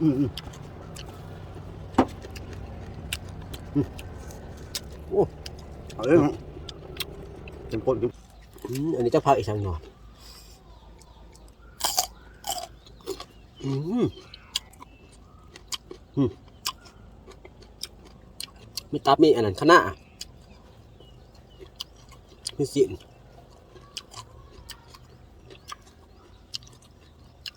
อืมอืมอืมโอ้เอาเลยนะเต็มปนเต็มอืมอันนี้จะพาอีกสังหน่อยอืมอืมไม่ตับมีอันนั้นขนาดมีสิน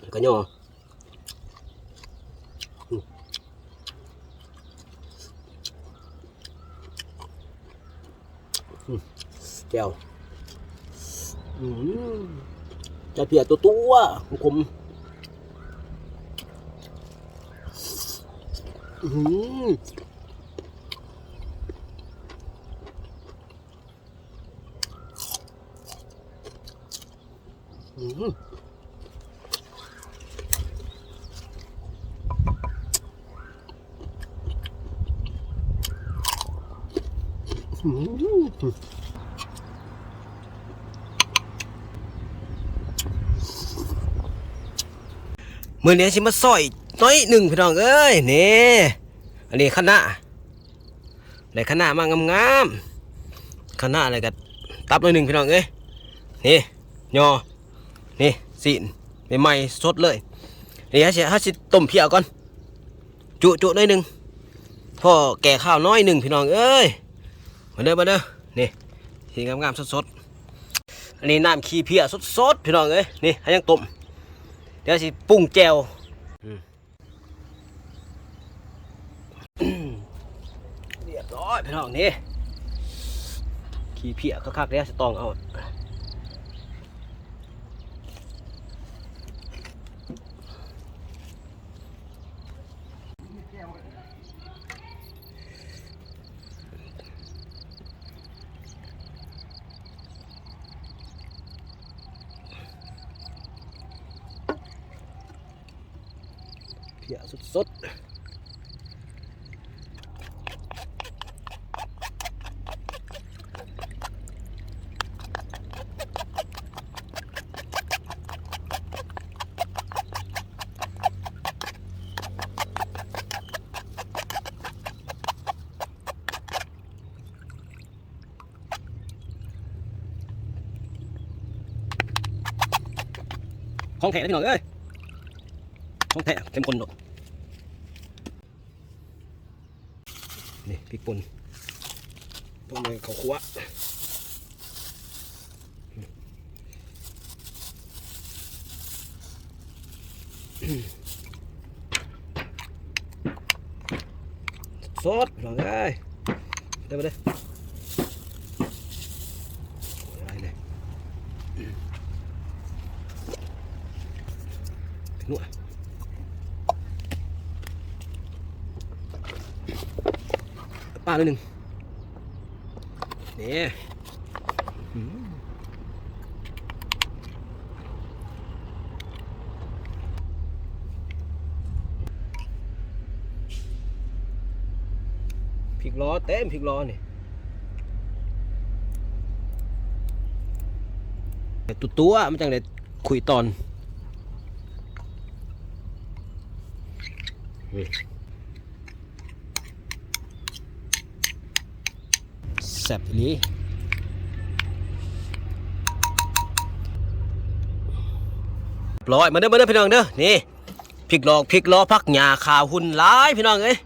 แล้วก็ย่อ แก้วอืมจะเพียตัวตัวของผมอืมอืม มมื่อนี้สิมาซอยน้อยหนึ่งพี่น้องเอ้ยนี่อันนี้คณะได้คณะมางามๆคณะอะไรกันตับน้อยหนึ่งพี่น้องเอ้ยนี่ยอนี่สีนใหม่ๆสดเลยนี่ฮะสิฮะสิต้มเพียวก่อน จุจุน้อยหนึ่งพ่อแก่ข้าวน้อยหนึ่งพี่น้องเอ้ยมาเด้อมาเด้อนี่สีงามๆสดๆอันนี้น้ำขี้เพียสดๆพี่น้องเอ้ยนี่ให้ยังต้ม เดี๋ยวสิปรุงแจวเรียบร้อยพี่น้องนี่ขี้เพียคักๆแล้วสิตองเอา เพียสดๆของแท้นะพี่น้องเอ้ยของแท้เข้มข้นเนอะนี่พริกป่นต้มเลยข้าวคั่วส ดพี่น้องเอ้ยได้มาเลยได้เลยนวดปลาหน่อยหนึ่งเนี่ย พริกล้อเต็มพริกล้อนี่ตัวตัวมันจังเลยคุยตอนแซ่บอีหลีร้อยมาเด้อมาเด้อพี่น้องเด้อนี่พริกหลอกพริกล้อพักหญ้าขาวหุ่นหลายพี่น้องเอ้ย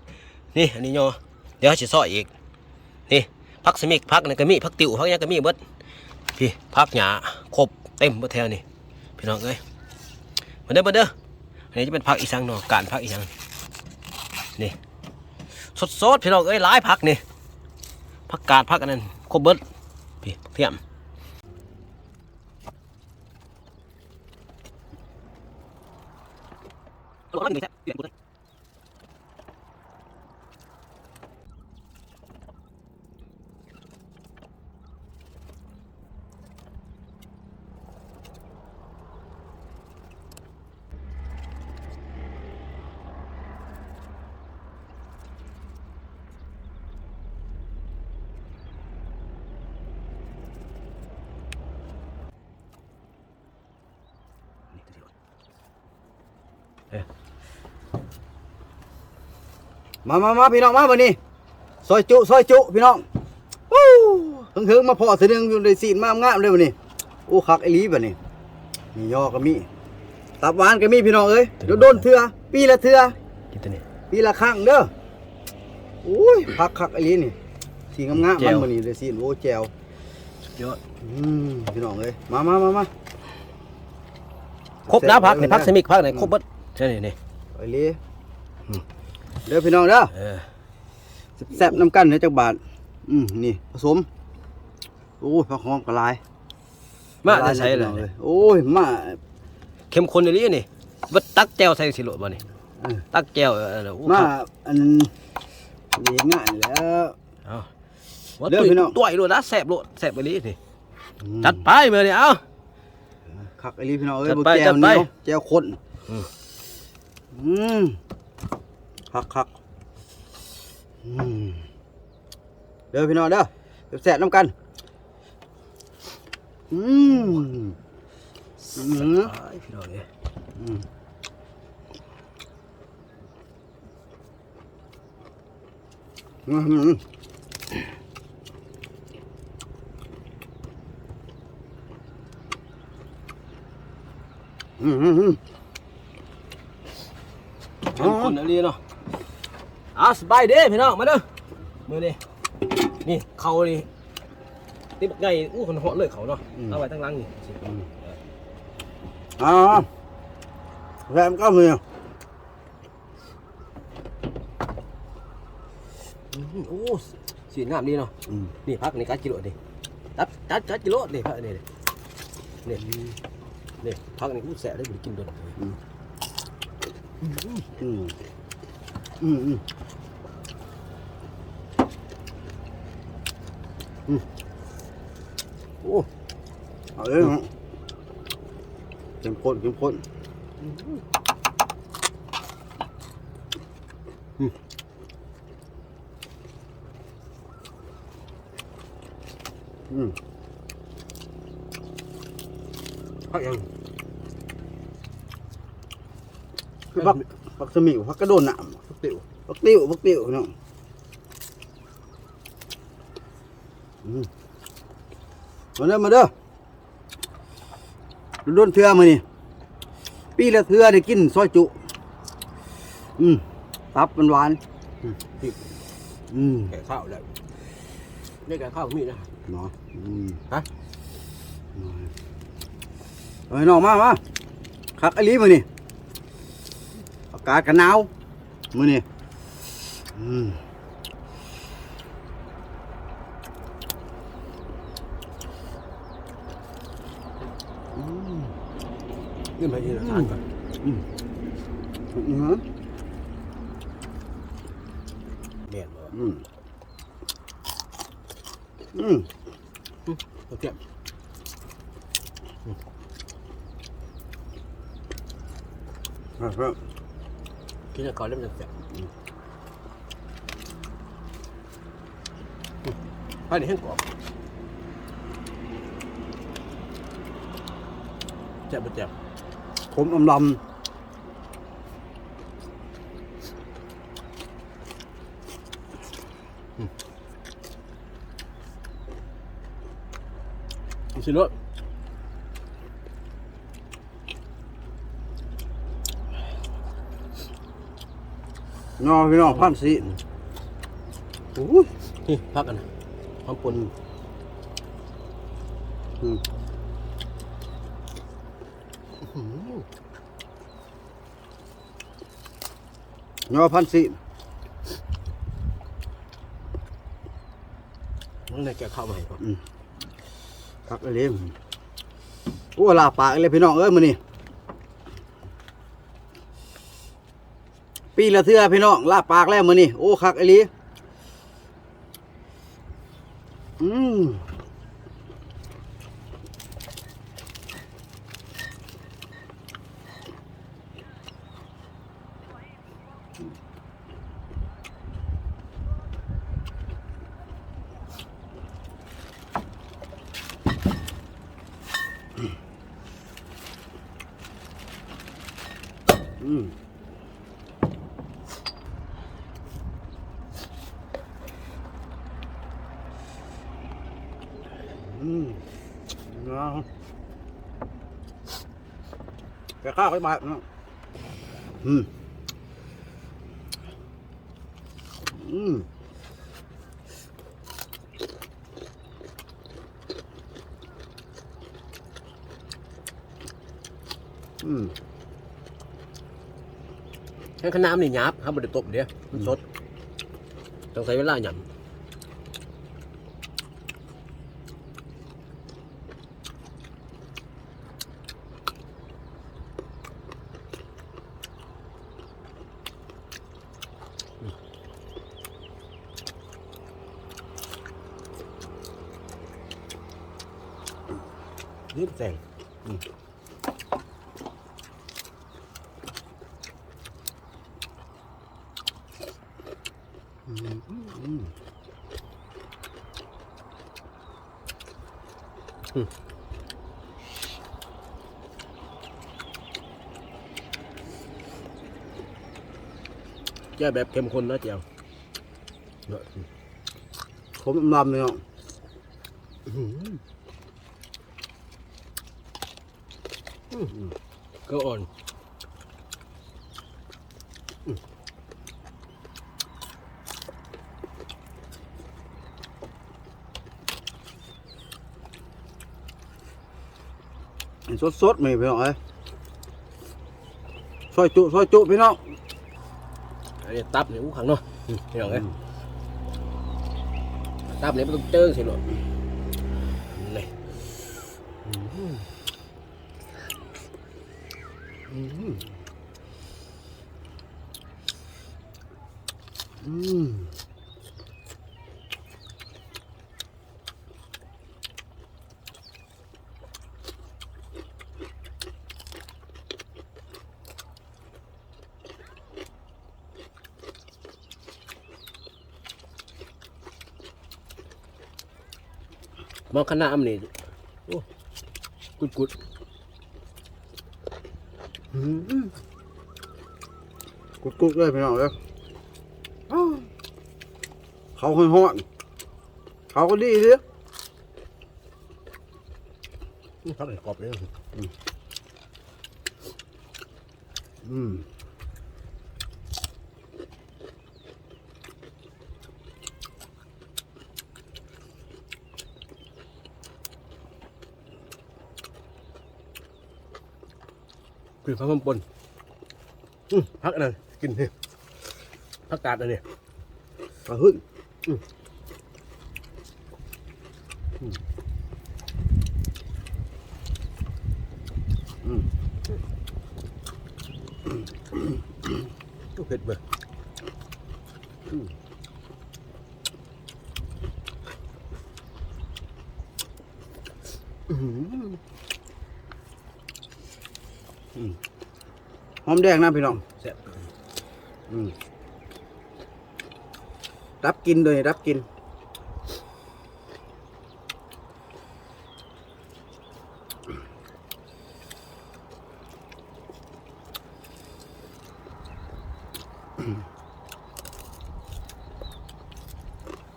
นี่อันนี้โยเเดี๋ยวเขาจะซ้ออีกนี่พักสมิกพักนี่นก็มีพักติวพักยังก็มีเบิดพี่พักหยาครบเต็มเบิดแถวนี่พี่น้องเอ้ยมาเด้อมาเด้ออันนี้จะเป็นพักอีสังเนาะการพักอีสังนี่สดๆพี่น้องเอ้ยหลายพักนี่พักกาดพักอันนั้นครบเบิดพี่เทียมตัวมันมีแค่เปลี่ยนกูเลย มามามาพี่น้องมาวันนี้ซอยจุซอยจุพี่น้องวู้หึงหึงมาพอเสิหนึงอยู่ในสีนมางามเลยวันนี้โอ้คักไอลีบวันนี้มียอก็มีตับหวานก็มีพี่น้องเอ้ยเดี๋ยวโดนเถื่อปีละเถื่อกี่ตัวนี้ปีละข้างเด้ออุ้ยพักคักไอลีนี่สีงามงามันวันนี้เลยสีนโอ้แจวเยอะพี่น้องเอ้ยมามามามาครบนะพักในพักเซมิกพักไหนครบเบิด ใช่นี่นี่ไอหลีเด้อพี่น้องเด้อเออแซ่บๆน้ำกันเด้อจักบาท อืมนี่ผสม โอ้ยผักหอมกระลาย มาละจะยใช้เลยพี่น้องโอ้ย มา เข้มข้นอย่างนี้นี่วัดตักแก้วใส่สิโลดบ่นี่เออตักแก้วเออโอ้มาครับอันนี้ง่ายแล้วเอาว่าเด้อตุ้ยพี่น้องตุ้ยโลดนะแซ่บโลดแซ่บไปนี้นี่อืมจัดไปมื้อนี้เอ้าคักไอ้ลีพี่น้องเอ้ยจัดบ่ไปแจจัวดเหไปนียวแจวข้น อืมอืมคักคักอืมเด้อพี่น้องเด้อแซ่บน้ำกัน อืมอืมพี่น้องเอ้ยอืมอืมอืม อืมอืมเข้มข้นอันนี้เนาะเอาสบายเด้พี่น้องมาเด้อมือนี้นี่เขานี่นี่บักใหญ่อู้คนเหาะเลยเขาเนาะเอาไว้ตั้งหลังนี่อ่าแรมก็มีอื้อหือโอ้สีงามดีเนาะอืมนี่พักนี่กัดกิโลนี่ตัดตัดกัดกิโลนี่พักนี่นี่นี่นี่พักนี่กูแสบได้บ่ได้กินโดนอืม อืมอืมอืมอืมโอ้เอาเลยฮะเข้มข้นเข้มข้นอืมพักยัง คือพักพักสมิวพักกระโดนหนามพักติ๋วพักติ้วพักติ้วพี่น้องอืมมาเด้อมาเด้อโดนเทือมานี่ปีละเทือได้กินซอยจุ อืมตับมันหวานที่อืมแก่ข้าวแล้วนี่แก่ข้าวมีนะเนาะอืมฮะเอ้ยน้องมามาคักไอ้ลีมือนี่อา กาศกันหนาวมือนี่อืมนี่มาที่ทานก่อนอืมอืมเมียนบ่อืมอืมโอเคครับครับ กินก่อนแล้วมันจะแซ่บไปนี่ให้งกรอบแซ่บแซ่บผมอำลสิรสำ น้องพี่น้องพันสีโอ้ยนี่พักกันนะหอมปนอืมน้องพันสีมันเลยแก่ข้าวมาให้ก่อนคักไอ้ลีโอ้ลาปากเลยพี่น้องเอ้ยมือนี่ ปีละเทือพี่น้องลาปากแล้วมือนี่โอ้คักไอ้ลีอืมอืม แกข้าวไปบาทนะอืมอืมอืมแค่ขน้ำนี่หยาบครับบ่ได้ตบเด้อมันสดต้องใช้เวลาหยำ นี่แสงแก้แบบเข้มข้นนะเจียวผมลำเลยเนาะ ก็อ่อนสดสดๆมีพี่น้องเอ้ยซอยจุซอยจุพี่น้องอันนี้ตับเนี่ยอู้ขังเนาะพี่น้องเอ้ยตับเนี่ยมันต้องเจอสิหรอกนี่ อืมอืมมองขนาดมันนี่โอ้กุดกุด กุดกุดๆเลยพี่น้องเอ้ยอ้าวเขาค่อยห้อนเขาก็ดีเลยๆทักไอ้กรอบเลยอืม กินข้าวต้มปนพักอันนั้นกินนี่พักกาดอันนี้กระหึ่นก็เผ็ดเบอร์อื้อ หือหอมแดงนะพี่น้องแซ่บอืมรับกินเลยรับกิน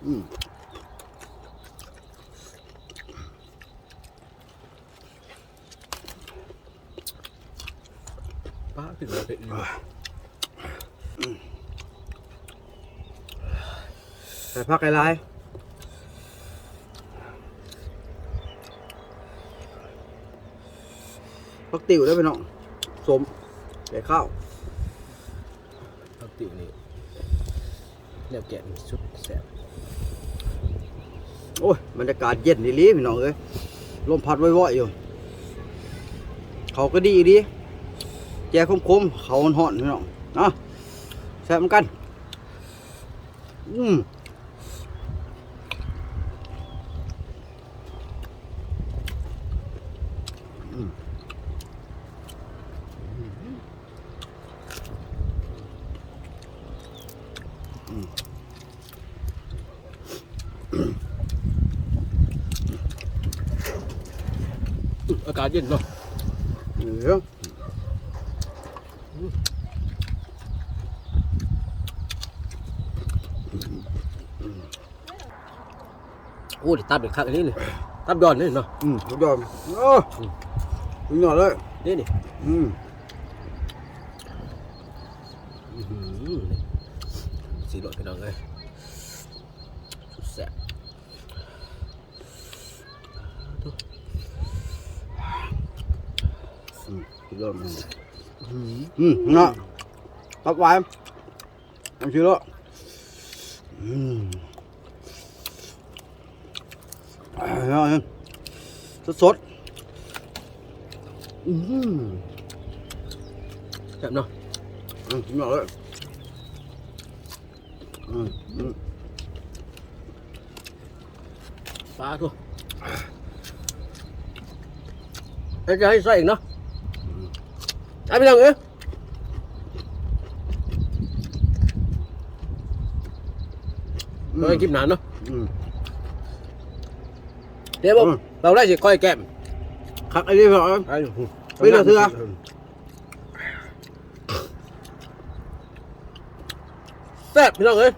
อืม ป้าถึงแล้วเผ็ดอยู่ ใส่ผักไก่ลายผักติ๋วได้ไปน้องสมใส่ข้าวพักติ๋วนี่แล้วแกะนี่สุดแซ่บโอ้ยบรรยากาศเย็นดีหลีพี่น้องเอ้ยลมพัดว่อยๆอยู่ เขาก็ดีดีแจคมคมๆเขาห่อนๆพี่น้องเนาะแซ่บเหมือนกัน อืม อื้ออากาศเย็นเนาะเดี๋ยวโอ้ดิตับเป็นคักอันนี้นี่ตับย้อนนี่เนาะอืมยอมโอ้ยยอดเลยนี่นี่อืม อื้อหือ สีรถพี่น้องเอ้ยสุดแซ่บอืมสุดยอดมันอืม ปลาทุกแล้วจะให้ใส่อีกเนาะไอ้พี่น้องเอ้ยเราให้คลิปหนานเนาะอืมเดี๋ยวบอกอืมเราได้สิก้อยแก้มคักไอ้นี่เหรอไอ้ไปเด้อเสือ แซ่บพี่น้องเอ้ย